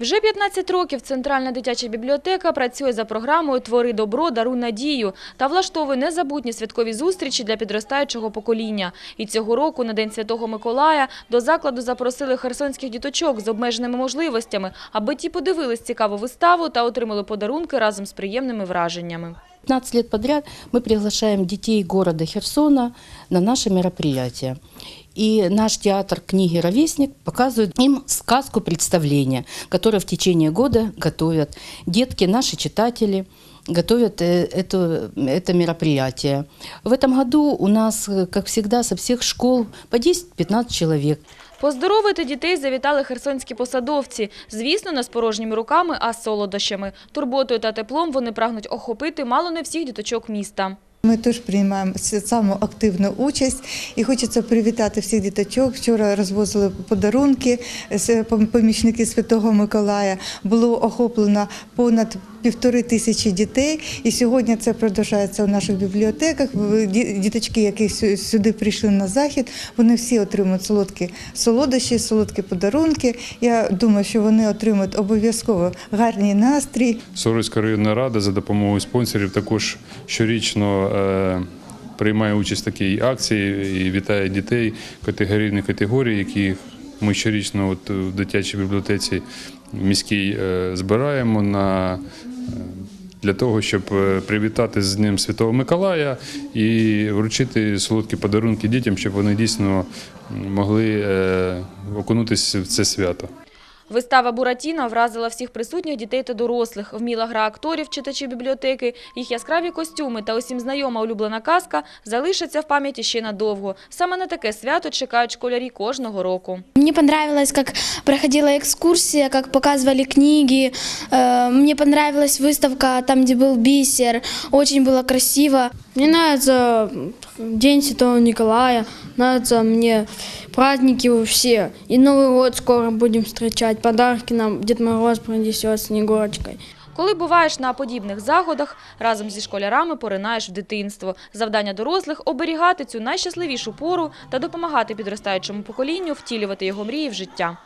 Вже 15 років Центральна дитяча бібліотека працює за програмою «Твори добро, даруй надію» та влаштовує незабутні святкові зустрічі для підростаючого покоління. І цього року на День Святого Миколая до закладу запросили херсонських діточок з обмеженими можливостями, аби ті подивились цікаву виставу та отримали подарунки разом з приємними враженнями. 15 лет подряд мы приглашаем детей города Херсона на наши мероприятия. И наш театр книги «Ровесник» показывает им сказку представления, которое в течение года готовят детки, наши читатели, готовят э, это, это мероприятие. В этом году у нас, э, как всегда, со всех школ по 10-15 человек. Поздоровити дітей завітали херсонські посадовці. Звісно, не з порожніми руками, а з солодощами. Турботою та теплом вони прагнуть охопити мало не всіх діточок міста. Ми теж приймаємо саму активну участь і хочеться привітати всіх діточок. Вчора розвозили подарунки з помічники Святого Миколая. Було охоплено понад півтори тисячі дітей. І сьогодні це продовжується у наших бібліотеках. Діточки, які сюди прийшли на захід, вони всі отримують солодкі солодощі, солодкі подарунки. Я думаю, що вони отримують обов'язково гарний настрій. Сорочська районна рада за допомогою спонсорів також щорічно е, приймає участь в такій акції і вітає дітей категорійних категорій, які ми щорічно от в дитячій бібліотеці міській е, збираємо на. Для того, щоб е, привітати з Днем Святого Миколая і вручити солодкі подарунки дітям, щоб вони дійсно могли е, окунутися в це свято. Вистава «Буратіно» вразила всіх присутніх дітей та дорослих. Вміла гра акторів, читачів бібліотеки, їх яскраві костюми та усім знайома улюблена казка залишаться в пам'яті ще надовго. Саме на таке свято чекають школярі кожного року. Мне понравилось, как проходила экскурсия, как показывали книги. Э, Мне понравилась выставка там, где был бисер. Очень было красиво. Мне нравится День Святого Николая, нравятся мне праздники все. И Новый год скоро будем встречать, подарки нам Дед Мороз принесет Снегурочкой. Коли буваєш на подібних заходах, разом зі школярами поринаєш в дитинство. Завдання дорослих – оберігати цю найщасливішу пору та допомагати підростаючому поколінню втілювати його мрії в життя.